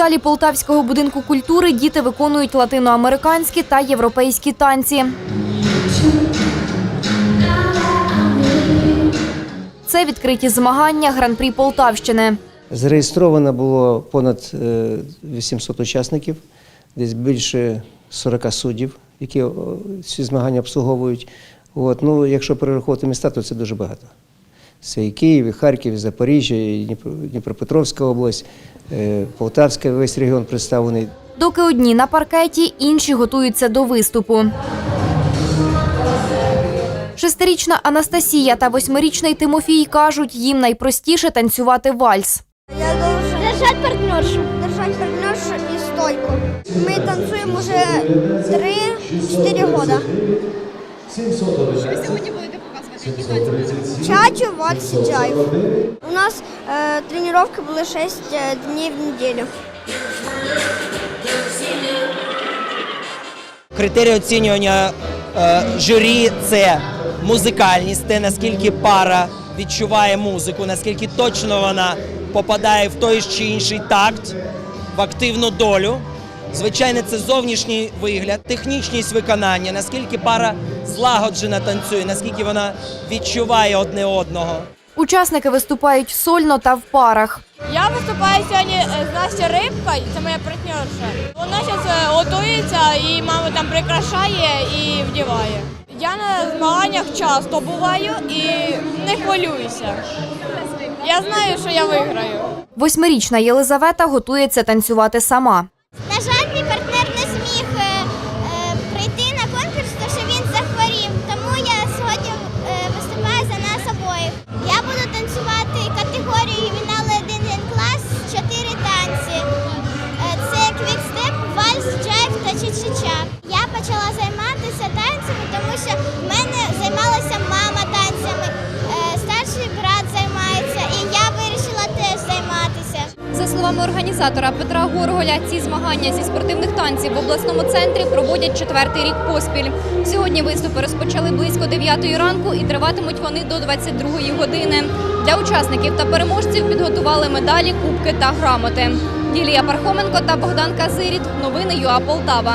залі Полтавського будинку культури діти виконують латиноамериканські та європейські танці. Це відкриті змагання Гран-прі Полтавщини. Зареєстровано було понад е, 800 учасників, десь більше 40 суддів, які ці змагання обслуговують. От, ну, якщо перераховувати міста, то це дуже багато. Це і Київ, і Харків, і Запоріжжя, і Дніпропетровська область, е, Полтавська, весь регіон представлений. Доки одні на паркеті, інші готуються до виступу. Шестирічна Анастасія та восьмирічний Тимофій кажуть, їм найпростіше танцювати вальс. Я держать партнершу. Держать партнершу і стойку. Ми танцюємо вже 3-4 года. Що ви сьогодні будете? Чачу, вальс і джайв. У нас е, тренування були 6 е, днів в неділю. Критерії оцінювання е, журі це музикальність, те наскільки пара відчуває музику, наскільки точно вона попадає в той чи інший такт, в активну долю. Звичайно, це зовнішній вигляд, технічність виконання, наскільки пара злагоджено танцює, наскільки вона відчуває одне одного. Учасники виступають сольно та в парах. Я виступаю сьогодні е, з Настя Рибка, це моя партнерша. Вона зараз готується і мама там прикрашає і вдіває. Я на змаганнях часто буваю і не хвилююся. Я знаю, що я виграю. Восьмирічна Єлизавета готується танцювати сама. На жаль, мій партнер не зміг е, е, прийти на конкурс, тому що він захворів. Тому я сьогодні е, виступаю за нас обоїх. Я буду танцювати категорію ювінали 1 клас, 4 танці. Це квікстеп, вальс, джайв та чичича. Я почала займатися танцями, тому що словами організатора Петра Горголя, ці змагання зі спортивних танців в обласному центрі проводять четвертий рік поспіль. Сьогодні виступи розпочали близько 9 ранку і триватимуть вони до 22 години. Для учасників та переможців підготували медалі, кубки та грамоти. Ділія Пархоменко та Богдан Казиріт. Новини ЮА Полтава.